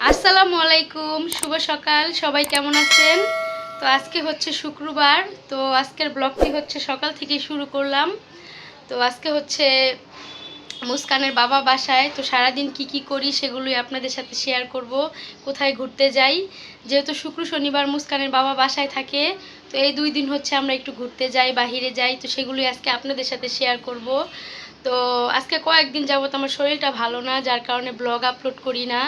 আসসালামু আলাইকুম শুভ সকাল, সবাই কেমন আছেন? তো আজকে হচ্ছে শুক্রবার, তো আজকের ব্লগটি হচ্ছে সকাল থেকেই শুরু করলাম। তো আজকে হচ্ছে মুস্কানের বাবা বাসায়, তো সারাদিন কি কি করি সেগুলোই আপনাদের সাথে শেয়ার করব, কোথায় ঘুরতে যাই। যেহেতু শুক্র শনিবার মুস্কানের বাবা বাসায় থাকে, তো এই দুই দিন হচ্ছে আমরা একটু ঘুরতে যাই, বাহিরে যাই, তো সেগুলোই আজকে আপনাদের সাথে শেয়ার করব। তো আজকে কয়েকদিন যাবত আমার শরীরটা ভালো না, যার কারণে ব্লগ আপলোড করি না।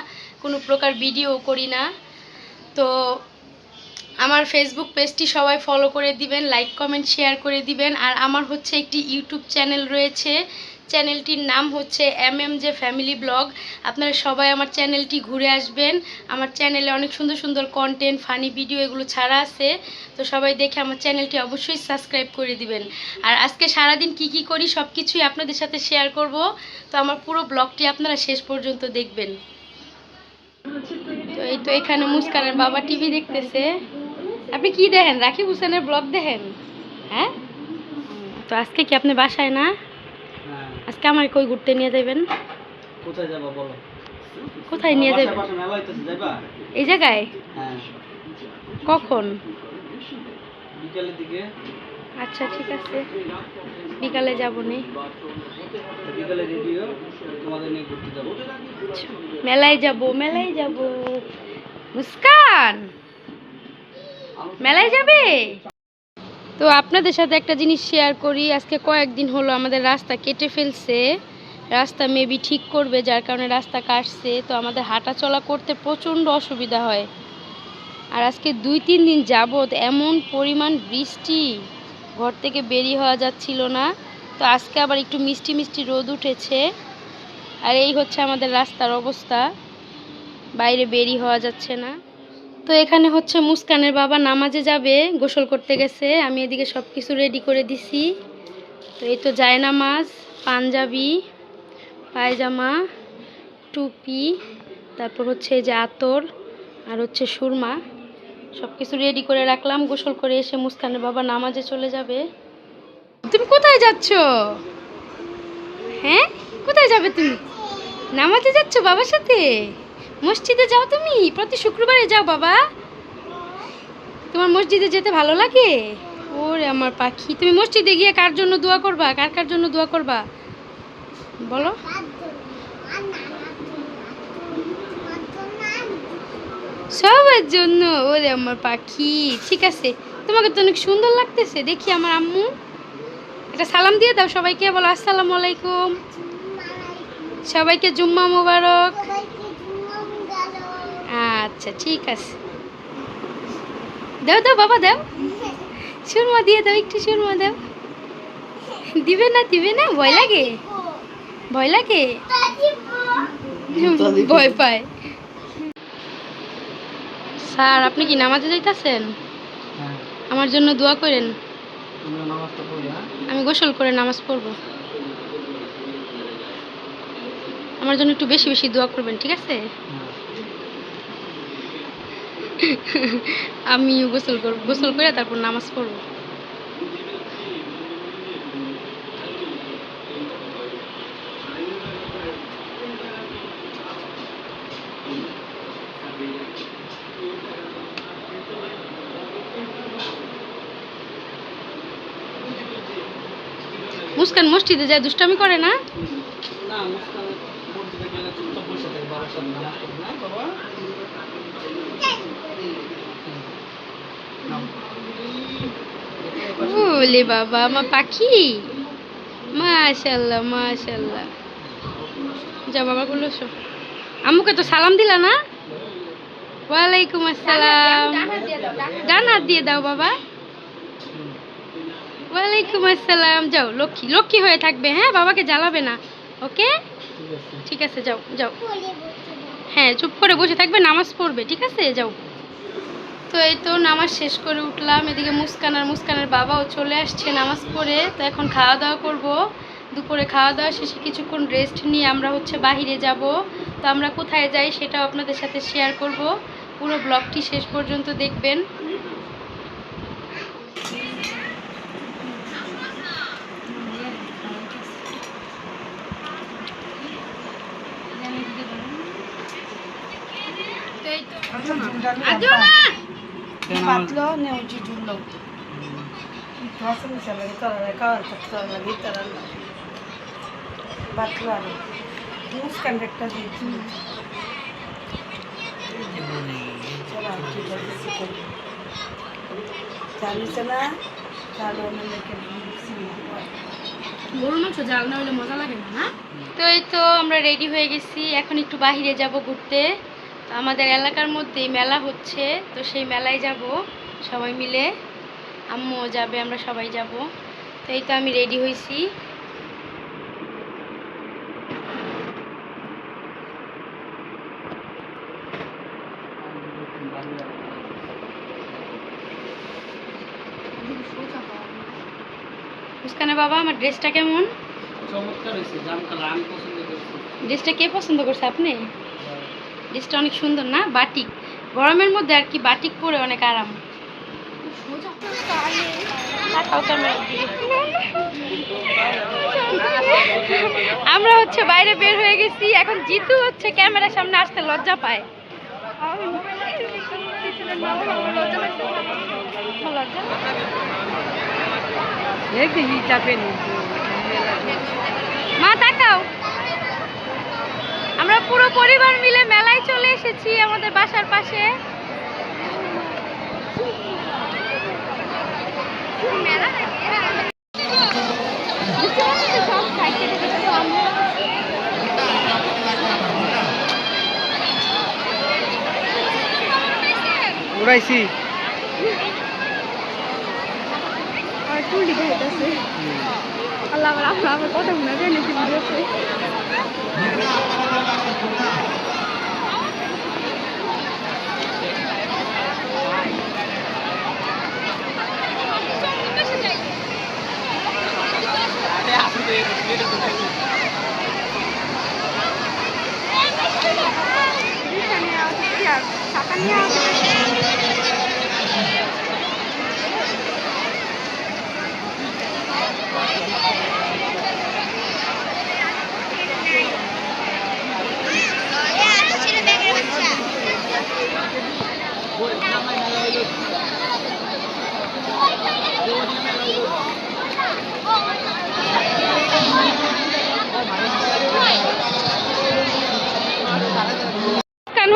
কোনো প্রকার ভিডিও করি না। তো আমার ফেসবুক পেজটি সবাই ফলো করে দিবেন লাইক কমেন্ট শেয়ার করে দিবেন। আর আমার হচ্ছে একটি ইউটিউব চ্যানেল রয়েছে। চ্যানেলটির নাম হচ্ছে M M J family blog আপনারা সবাই আমার চ্যানেলটি ঘুরে আসবেন। আমার চ্যানেলে অনেক সুন্দর সুন্দর কন্টেন্ট ফানি ভিডিও এগুলো ছাড়া আছে। তো সবাই দেখে আমার চ্যানেলটি অবশ্যই সাবস্ক্রাইব করে দিবেন। আর আজকে সারাদিন কি কি করি সব কিছুই আপনাদের সাথে শেয়ার করব। তো আমার পুরো ব্লগটি আপনারা শেষ পর্যন্ত দেখবেন। তো এই তো এখানে মুস্কানের বাবা টিভি দেখতেছে। আপনি কি দেখেন? রাকিব হোসেনের ব্লগ দেখেন? হ্যাঁ? তো আজকে কি আপনি বাসায় না? হ্যাঁ। আজকে আমার কই ঘুরতে নিয়ে যাবেন? কোথায় যাবা বলো? কোথায় নিয়ে যাবেন? এই জায়গায়? হ্যাঁ। কখন? বিকালের দিকে। আচ্ছা ঠিক আছে। বিকালে যাব নি। বিকালে রেডিও তোমাদের নিয়ে ঘুরতে যাব। মেলায় যাব মেলায় যাব। মুস্কান মেলায় যাবে? তো আপনাদের সাথে একটা জিনিস শেয়ার করি। আজকে কয়েকদিন হলো আমাদের রাস্তা কেটে ফেলছে। রাস্তা মেবি ঠিক করবে যার কারণে রাস্তা কাটছে। তো আমাদের হাঁটা চলা করতে প্রচণ্ড অসুবিধা হয়। আর আজকে দুই তিন দিন যাবৎ এমন পরিমাণ বৃষ্টি। ঘর থেকে বেরি হওয়া যাচ্ছিল না। তো আজকে আবার একটু মিষ্টি মিষ্টি রোদ উঠেছে। আর এই হচ্ছে আমাদের রাস্তার অবস্থা। বাইরে বেরি হওয়া যাচ্ছে না। তো এখানে হচ্ছে মুস্কানের বাবা নামাজে যাবে, গোসল করতে গেছে। আমি এদিকে সব কিছু রেডি করে দিছি। তো এই তো যায় নামাজ পাঞ্জাবি, পায়জামা, টুপি, তারপর হচ্ছে এই যে আতর আর হচ্ছে সুরমা। সব কিছু রেডি করে রাখলাম গোসল করে এসে মুস্কানের বাবা নামাজে চলে যাবে। তুমি কোথায় যাচ্ছ? হ্যাঁ? কোথায় যাবে তুমি? নামাজে যাচ্ছ বাবার সাথে? মসজিদে যাও তুমি? প্রতি শুক্রবারে যাও বাবা। তোমার মসজিদে যেতে ভালো লাগে? ওরে আমার পাখি তুমি মসজিদে গিয়ে কার জন্য দোয়া করবা? কার কার জন্য দোয়া করবা? বলো। সবার জন্য। ওরে আমার পাখি ঠিক আছে। তোমাকে তো অনেক সুন্দর লাগতেছে। দেখি আমার আম্মু। একটা সালাম দিয়ে দাও সবাইকে। বলো আসসালামু আলাইকুম। সবাইকে জুম্মা মোবারক। আচ্ছা ঠিক আছে। দাও দাও বাবা দাও। সুরমা দিয়ে দাও একটু সুরমা দাও। দিবে না দিবে না? ভয় লাগে? ভয় লাগে? ভয় পায়। স্যার আপনি কি নামাজে যাইতেছেন? হ্যাঁ। আমার জন্য দোয়া করেন। হ্যাঁ? আমি গোসল করে নামাজ পড়ব। আমার জন্য একটু বেশি বেশি দোয়া করবেন ঠিক আছে? আমি আমিও গোসল করব গোসল করে তারপর নামাজ পড়ব। মুস্কান মসজিদে যায় দুষ্টামি করে না? না বাবা? নাও। ওলে বাবা আমার পাখি? মাশাল্লাহ মাশাল্লাহ। যা বাবা গুলো আম্মুকে তো সালাম দিলা না? ওয়ালাইকুম আসসালাম। ডান হাত দিয়ে দাও বাবা। ওয়ালাইকুম আসসালাম। যাও, লক্ষ্মী লক্ষ্মী হয়ে থাকবে হ্যাঁ? বাবাকে জ্বালাবে না, ওকে? ঠিক আছে, যাও যাও। হ্যাঁ চুপ করে বসে থাকবে, নামাজ পড়বে, ঠিক আছে? যাও। তো এই তো নামাজ শেষ করে উঠলাম, এদিকে মুস্কান আর মুস্কানের বাবাও চলে আসছে নামাজ পড়ে। তো এখন খাওয়া দাওয়া করব। দুপুরে খাওয়া দাওয়া শেষে কিছুক্ষণ রেস্ট নিয়ে আমরা হচ্ছে বাহিরে যাব। তো আমরা কোথায় যাই সেটাও আপনাদের সাথে শেয়ার করব। পুরো ব্লগটি শেষ পর্যন্ত দেখবেন। পাতলো নে উঁচু ঝুললো পাতলো আরও দিয়েছি না? চালো লেখে গরু মাংস জাল না হলে মজা লাগে না তো এই তো আমরা রেডি হয়ে গেছি। এখন একটু বাইরে যাব ঘুরতে। আমাদের এলাকার মধ্যে মেলা হচ্ছে তো সেই মেলায় যাব সবাই মিলে। আম্মুও যাবে আমরা সবাই যাব। তো এই তো আমি রেডি হয়েছি মুস্কানে বাবা আমার ড্রেসটা কেমন? চমৎকার হয়েছে জাম কালার আমি পছন্দ করছি। ড্রেসটা কে পছন্দ করছে আপনি? ড্রেসটা অনেক সুন্দর না? বাটিক। গরমের মধ্যে আর কি বাটিক পরে অনেক আরাম। আমরা হচ্ছে বাইরে বের হয়ে গেছি। এখন জিতু হচ্ছে ক্যামেরার সামনে আসতে লজ্জা পায়। মা তাকাও। আমরা পুরো পরিবার মিলে মেলায় চলে এসেছি আমাদের বাসার পাশে। উড়াইছি। আল্লাহ আমার আমার কথা মনে যায় নাকি ভিডিওতে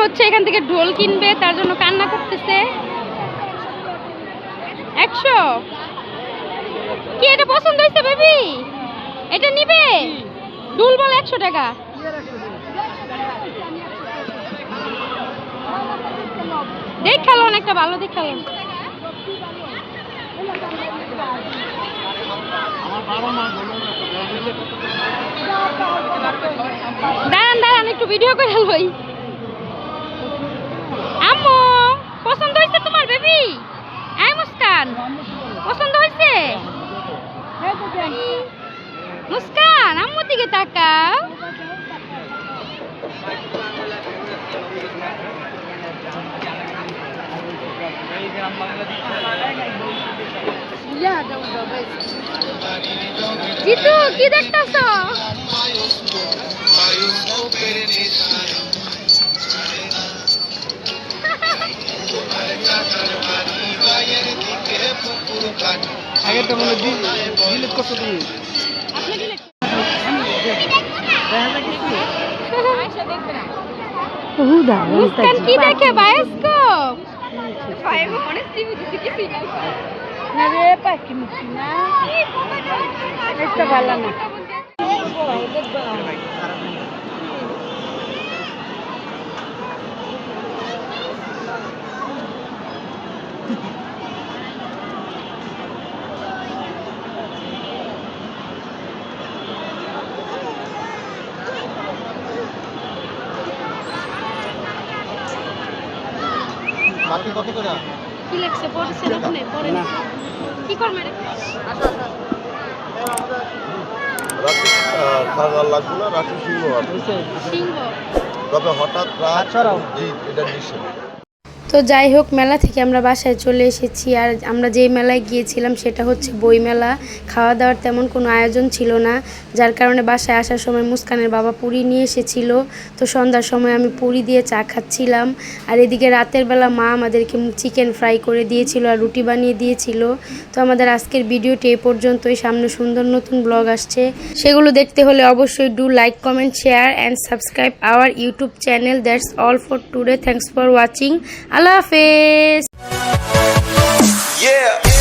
হচ্ছে এখান থেকে ঢোল কিনবে, তার জন্য কান্না করতেছে। একশো? কি এটা পছন্দ হয়েছে, বেবি? এটা নিবে? ডুল বল একশো টাকা। দেখ খেলো একটা ভালো দেখ খেলো। দাঁড়ান দাঁড়ান, একটু ভিডিও করে লই। আম্মু, পছন্দ হয়েছে তোমার বেবি হ্যাঁ মুস্কান? পছন্দ হয়েছে? মুস্কান, আম্মুর দিকে তাকাও। জিতু কি দেখতেছ? আগেরটা মনে ডিলিট করছ তুমি। মুস্কান কি দেখে? বায়োস্কোপ না রে পাখি মুক্তি না একটা ভালো না বাকি কত করে? কি লাগছে পড়ছে না। শুনে পড়ে না কি করবে খাবার লাগবে না? রাশি সিংহ সিংহ। তবে হঠাৎ রাত ছাড়াও। জি এটা নিষেধ তো যাই হোক, মেলা থেকে আমরা বাসায় চলে এসেছি। আর আমরা যেই মেলায় গিয়েছিলাম সেটা হচ্ছে বই মেলা। খাওয়া দাওয়ার তেমন কোনো আয়োজন ছিল না, যার কারণে বাসায় আসার সময় মুস্কানের বাবা পুরি নিয়ে এসেছিল। তো সন্ধ্যার সময় আমি পুরি দিয়ে চা খাচ্ছিলাম। আর এদিকে রাতের বেলা মা আমাদেরকে চিকেন ফ্রাই করে দিয়েছিল আর রুটি বানিয়ে দিয়েছিল। তো আমাদের আজকের ভিডিওটি এই পর্যন্তই। সামনে সুন্দর নতুন ব্লগ আসছে। সেগুলো দেখতে হলে অবশ্যই do like, comment, share and subscribe our YouTube channel. That's all for today. Thanks for watching. আল্লাহ হাফেজ Yeah.